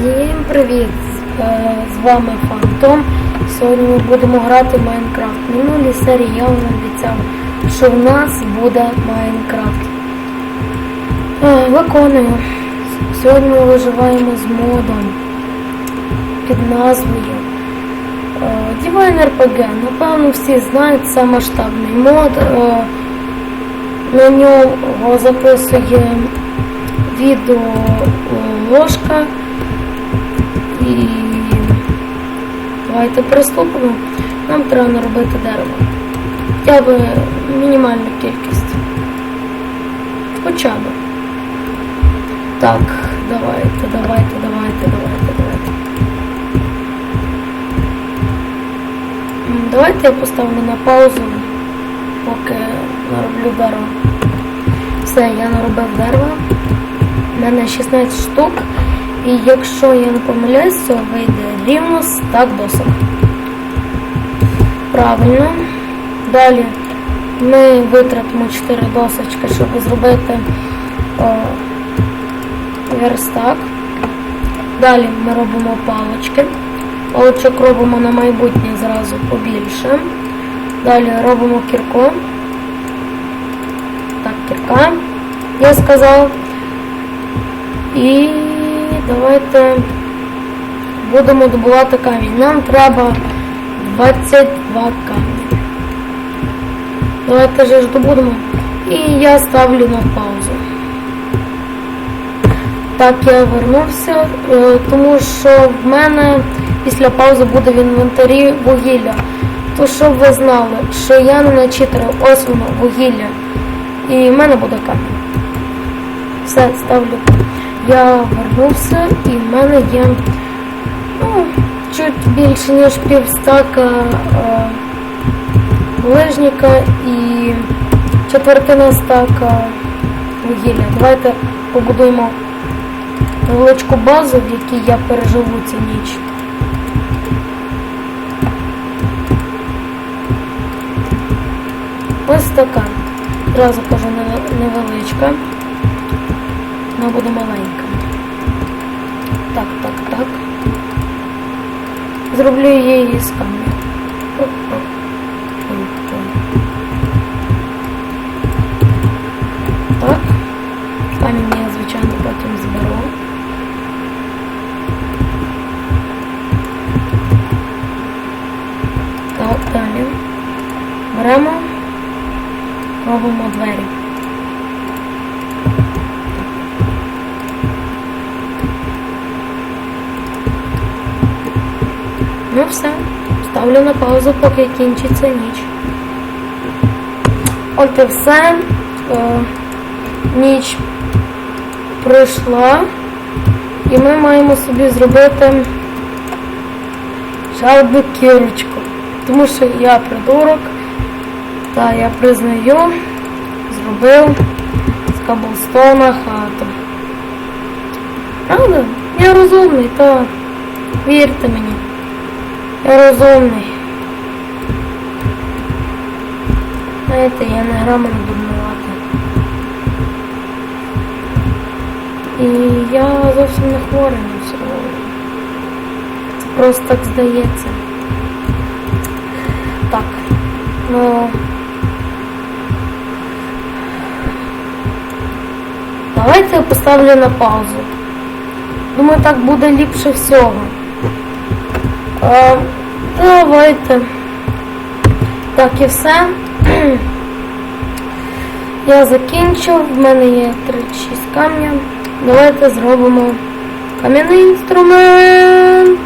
Всім привіт! Е, З вами Фантом. Сьогодні ми будемо грати в Майнкрафт. В минулій серії я вам обіцяв, що в нас буде Майнкрафт. Е, Виконую. Сьогодні ми виживаємо з модом під назвою е, Divine RPG. Напевно, всі знають, це масштабний мод. На нього записує відео ложка. Давайте приступимо. Нам треба наробити дерево. Хоча б мінімальну кількість. Хоча б. Так, давайте, давайте, давайте, давайте, давайте. Давайте я поставлю на паузу, поки нароблю дерево. Все, я наробив дерево. У мене 16 штук. І якщо я не помиляюсь, то вийде рівно стак досок. Правильно. Далі ми витратимо 4 досочки, щоб зробити о, верстак. Далі ми робимо палочки. Палочок робимо на майбутнє зразу побільше. Далі робимо кірку. Так, кірка. Я сказав. І давайте будемо добувати камінь. Нам треба 22 камні. Давайте же ж добудемо. І я ставлю на паузу. Так, я вернувся, е, тому що в мене після паузи буде в інвентарі вугілля. То щоб ви знали, що я не начитерив ось воно вугілля. І в мене буде камінь. Все, ставлю. Я вернувся і в мене є ну, чуть більше, ніж півстака е, ближніка і четвертина стака вугілля. Давайте побудуємо невеличку базу, в якій я переживу цю ніч. Ось така. Одразу кажу невеличка. Вона буде маленька. Так, так, так. Зроблю її з. Оп-оп. Так. Камінь я, звичайно, потім зберу. Так, далі. Беремо, робимо двері. Ну все, ставлю на паузу, поки кінчиться ніч. От і все. Е, ніч пройшла. І ми маємо собі зробити ще одну кірочку. Тому що я придурок. Та я признаю, зробив з каблстона хату. Правда? Я розумний, та вірте мені. Розумний. Знаєте, я не грамотно дурнувати. І я зовсім не хворий на цього. Це просто так здається. Так. Ну. Давайте я поставлю на паузу. Думаю, так буде ліпше всього. А, давайте. Так і все. Я закінчив, в мене є 36 камня. Давайте зробимо кам'яний інструмент.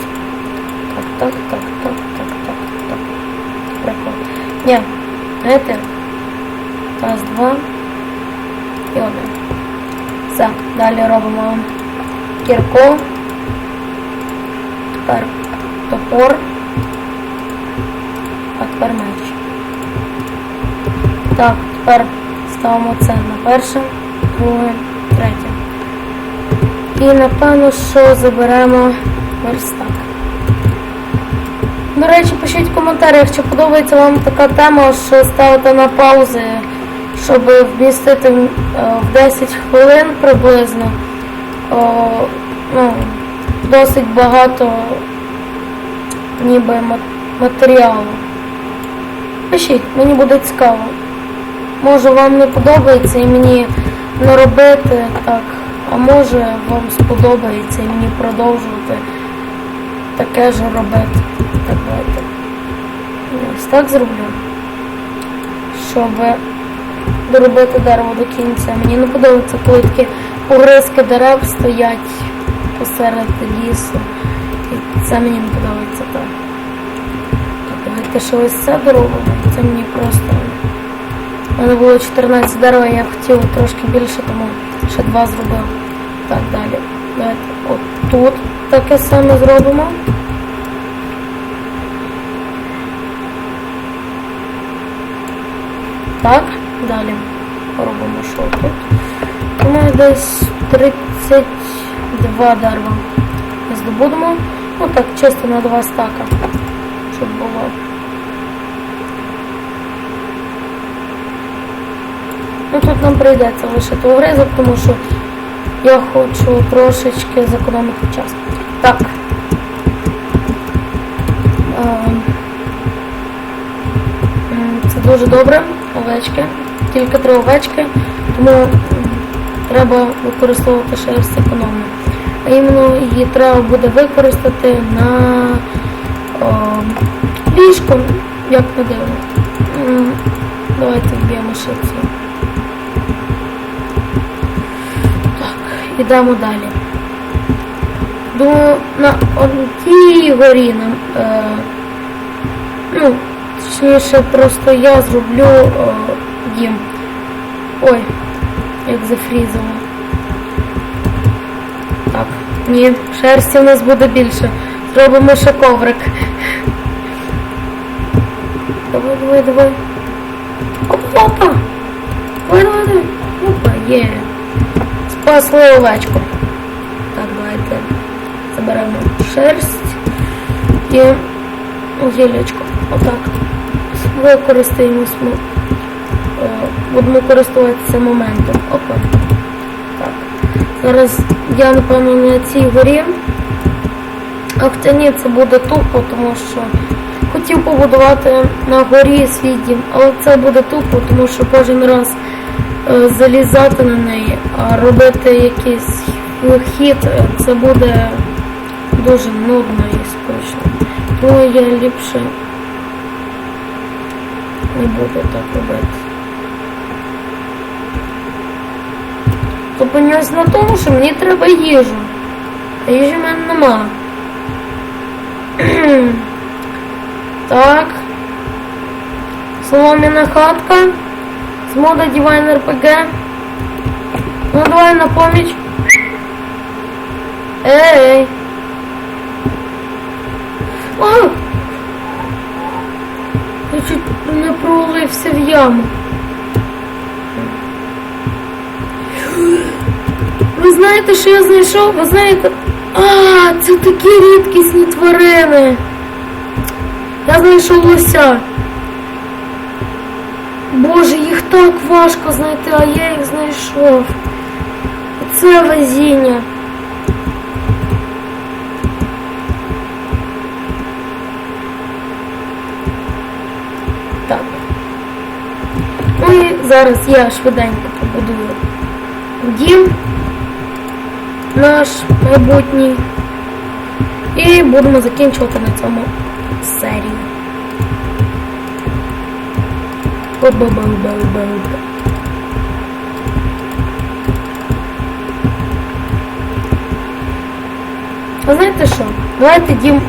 Так, так, так, так, так, так, так. Прикол. Ні, знаєте. Раз, два і один. Все, далі робимо кірку. Тепер топор. А тепер. Так, тепер ставимо це на перше, друге, третє. І напевно, що заберемо верстак. До речі, пишіть в коментарях, чи подобається вам така тема, що ставити на паузи, щоб вмістити е, в 10 хвилин приблизно. О, ну, досить багато ніби матеріалу. Пишіть, мені буде цікаво. Може вам не подобається і мені не робити так, а може вам сподобається і мені продовжувати таке ж робити. Так давайте. Ось так зроблю. Щоб доробити дерево до кінця. Мені не подобається, коли такі погризки дерев стоять посеред лісу. І це мені не подобається так. Так, давайте ще ось це доробимо. Це мені просто. У мене було 14 дерева, я хотів трошки більше, тому ще два зробив. Так, далі. Давайте от тут таке саме зробимо. Так, далі робимо що тут. Думаю, десь 32 дерева здобудемо. Ну так, чисто на два стака, щоб було. Ну тут нам прийдеться лишити огризок, тому що я хочу трошечки зекономити час. Так. Ем. Це дуже добре, овечки. Тільки три овечки, тому треба використовувати шерсть економно. А іменно її треба буде використати на о, ліжко, як не дивно. Давайте вб'ємо ще. Так, ідемо далі. Думаю, на тій горі нам. Е, ну, точніше, просто я зроблю е, дім. Ой, як зафрізало. Так, ні, шерсті у нас буде більше. Зробимо ще коврик. Давай, давай, давай. Опа! Давай, давай, давай. Опа, є. Спасли. Так, давайте заберемо шерсть і гілячку. Отак. Використаємо. Е, Будемо користуватися моментом. Опа. Так. Зараз я, напевно, на цій горі. А хоча ні, це буде тупо, тому що хотів побудувати на горі свій дім, але це буде тупо, тому що кожен раз залізати на неї, а робити якийсь хід, е, це буде дуже нудно і скучно. Тому я ліпше не буду так робити. Зупинюсь на тому, що мені треба їжу. А їжі в мене нема. так. Солом'яна хатка. З мода Divine RPG. Ну давай на поміч. Ей. А! Я чуть не провалився в яму. Ви знаєте, що я знайшов? Ви знаєте. А, це такі рідкісні тварини. Я знайшов лося. Боже, їх так важко знайти, а я їх знайшов. Це везіння. Так. Ну і зараз я швиденько побудую дім наш майбутній. І будемо закінчувати на цьому серію. Ба-ба-ба-ба-ба-ба. А знаєте що? Давайте дім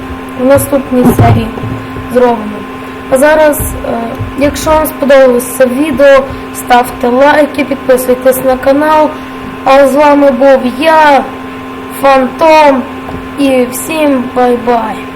в наступній серії зробимо. А зараз, е, якщо вам сподобалося це відео, ставте лайки, підписуйтесь на канал. А з вами був я, Фантом, і всім бай-бай!